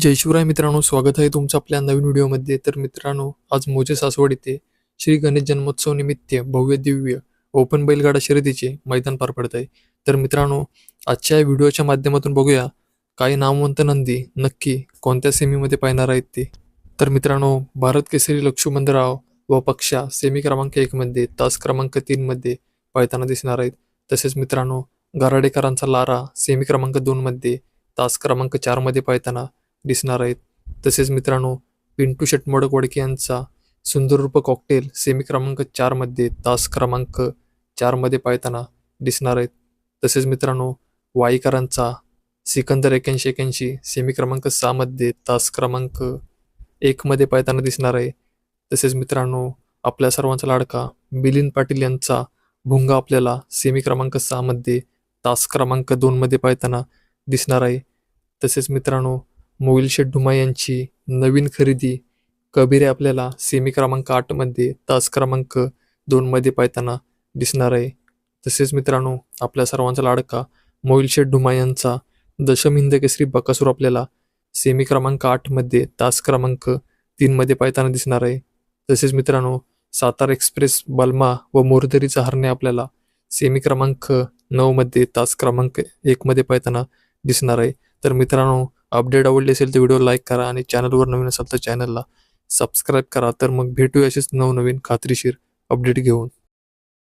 जय शिवराय मित्रांनो स्वागत आहे तुमचं आपल्या नवीन व्हिडिओमध्ये. तर मित्रांनो आज मोजे सासवड येथे श्री गणेश जन्मोत्सव निमित्त भव्य दिव्य ओपन बैलगाडा शर्यतीचे मैदान पार पडत आहे. तर मित्रांनो आजच्या व्हिडिओच्या माध्यमातून बघूया काही नामवंत नंदी नक्की कोणत्या सेमीमध्ये पाहणार आहेत ते? तर मित्रांनो भारत केसरी लक्ष्मणराव व पक्षा सेमी क्रमांक एकमध्ये तास क्रमांक तीनमध्ये पाळताना दिसणार आहेत. तसेच मित्रांनो गाराडेकरांचा लारा सेमी क्रमांक दोनमध्ये तास क्रमांक चारमध्ये पाळताना दिसणार आहेत. तसेच मित्रांनो पिंटू शेटमोडक वडके यांचा सुंदर रूप कॉकटेल सेमी क्रमांक चारमध्ये तास क्रमांक चारमध्ये पाळताना दिसणार आहेत. तसेच मित्रांनो वाईकरांचा सिकंदर एक्याऐंशी एक्याऐंशी सेमी क्रमांक सहामध्ये तास क्रमांक एकमध्ये पाळताना दिसणार आहे. तसेच मित्रांनो आपल्या सर्वांचा लाडका मिलिंद पाटील यांचा भुंगा आपल्याला सेमी क्रमांक सहामध्ये तास क्रमांक दोनमध्ये पाळताना दिसणार आहे. तसेच मित्रांनो मोहिल शेठ यांची नवीन खरेदी. कबीरे आपल्याला सेमी क्रमांक आठमध्ये तास क्रमांक दोनमध्ये पाहताना दिसणार आहे. तसेच मित्रांनो आपल्या सर्वांचा लाडका मोहिल शेठ यांचा दशम हिंद केसरी बकासूर आपल्याला सेमी क्रमांक आठमध्ये तास क्रमांक तीनमध्ये पाहताना दिसणार आहे. तसेच मित्रांनो सातारा एक्सप्रेस बल्मा व मोरदरीचा हरणे आपल्याला सेमी क्रमांक नऊमध्ये तास क्रमांक एकमध्ये पाहताना दिसणार आहे. तर मित्रांनो अपडेट आवडली असेल तर व्हिडिओ लाईक करा आणि चॅनलवर नवीन असाल तर चॅनलला सबस्क्राईब करा. तर मग भेटूया असेच नवनवीन खात्रीशीर अपडेट घेऊन.